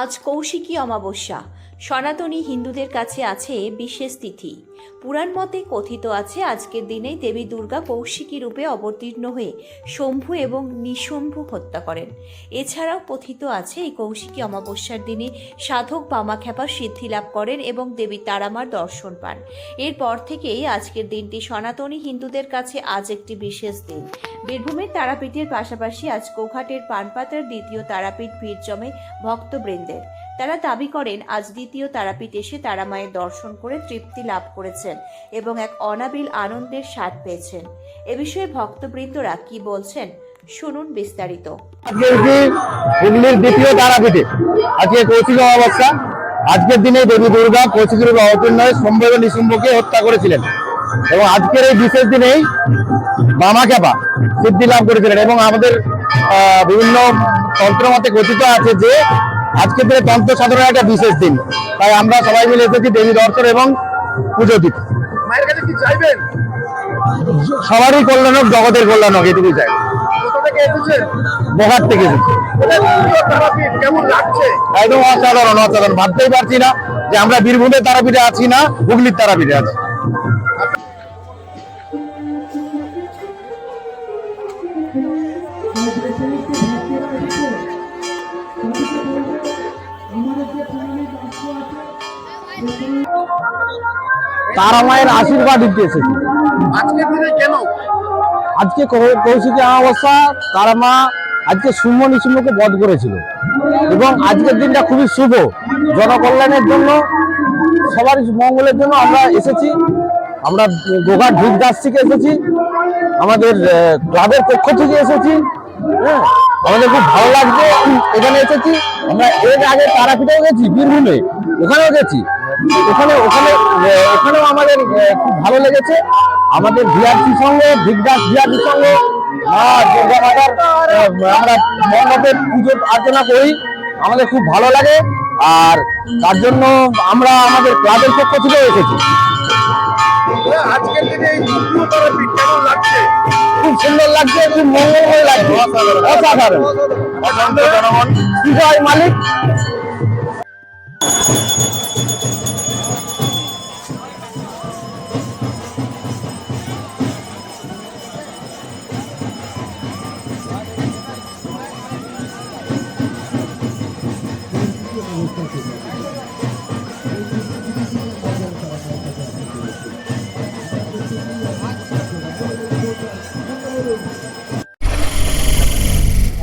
আজ কৌশিকী অমাবস্যা। সনাতনী হিন্দুদের কাছে আছে বিশেষ তিথি। পুরাণ মতে কথিত আছে, আজকের দিনেই দেবী দুর্গা কৌশিকী রূপে অবতীর্ণ হয়ে শম্ভু এবং নিশম্ভু হত্যা করেন। এছাড়াও কথিত আছে, এই কৌশিকী অমাবস্যার দিনে সাধক বামাখ্যাপা সিদ্ধি লাভ করেন এবং দেবী তারামার দর্শন পান। এরপর থেকেই আজকের দিনটি সনাতনী হিন্দুদের কাছে আজ একটি বিশেষ দিন। বীরভূমের তারাপীঠের পাশাপাশি আজ গোঘাটের পানপাতার দ্বিতীয় তারাপীঠ ভিড় জমে ভক্তবৃন্দের। তারা দাবি করেন, আজ দ্বিতীয় তারাপীঠ এসে তারা মায়ের দর্শন করে তৃপ্তি লাভ করেছেন এবং এক অনাবিল আনন্দের স্বাদ পেয়েছেন। এ বিষয়ে ভক্তবৃন্দরা কি বলছেন, শুনুন বিস্তারিত। হুগলির দ্বিতীয় তারাপীঠে, আজকে কৌশিক অমাবস্যা, আজকের দিনে দেবী দুর্গা, কৌশিক রূপে হয়ে সম্ভব নিশুম্ভকে হত্যা করেছিলেন। এবং আজকের এই বিশেষ দিনেই মামা ক্যাপা সিদ্ধি লাভ করেছিলেন এবং আমাদের বিভিন্ন তন্ত্র মতে কথিত আছে যে আজকের দিনে তন্ত্র সাধনের একটা বিশেষ দিন। তাই আমরা সবাই মিলে এসেছি দেবী দর্শন এবং পুজো দিতে। মায়ের কাছে কি চাইবেন? সবারই কল্যাণ হোক জগতের কল্যাণ হোক এটুকুই চাই। বহার থেকে একদম অসাধারণ অসাধারণ। ভাবতেই পারছি না যে আমরা বীরভূমের তারাপীঠে আছি না হুগলির তারাপীঠে আছি। তারা মায়ের আশীর্বাদ দিতে এসেছি। আজকের দিনে কেন? আজকে কৌশিকী অমাবস্যা তারা মা আজকে শুম্ভ নিশুম্ভকে বধ করেছিল। এবং আজকের দিনটা খুবই শুভ। জনকল্যাণের জন্য সবারই মঙ্গলের জন্য আমরা এসেছি। আমরা গোঘাট ভিক দাস থেকে এসেছি। আমাদের ক্লাবের পক্ষ থেকে এসেছি। হ্যাঁ। আমাদের খুব ভালো লাগছে। এখানে এসেছি। আমরা এর আগে তারাপীঠেও গেছি, বীরভূমে। ওখানেও গেছি। ওখানে ওখানে ওখানেও আমাদের খুব ভালো লেগেছে। আমাদের ভিআরসি সঙ্গে ভিকদাস ভিআরসি সঙ্গে দুর্গা আমরা মণ্ডপে পুজো আর্চনা করি। আমাদের খুব ভালো লাগে। আর তার জন্য আমরা আমাদের ক্লাবের পক্ষ থেকেও এসেছি। আজকের দিনে এই দ্বিতীয় তারাপীঠ কেমন লাগছে? খুব সুন্দর লাগছে খুব মঙ্গলময় লাগছে। অসাধারণ। জনগণ বিজয় মালিক।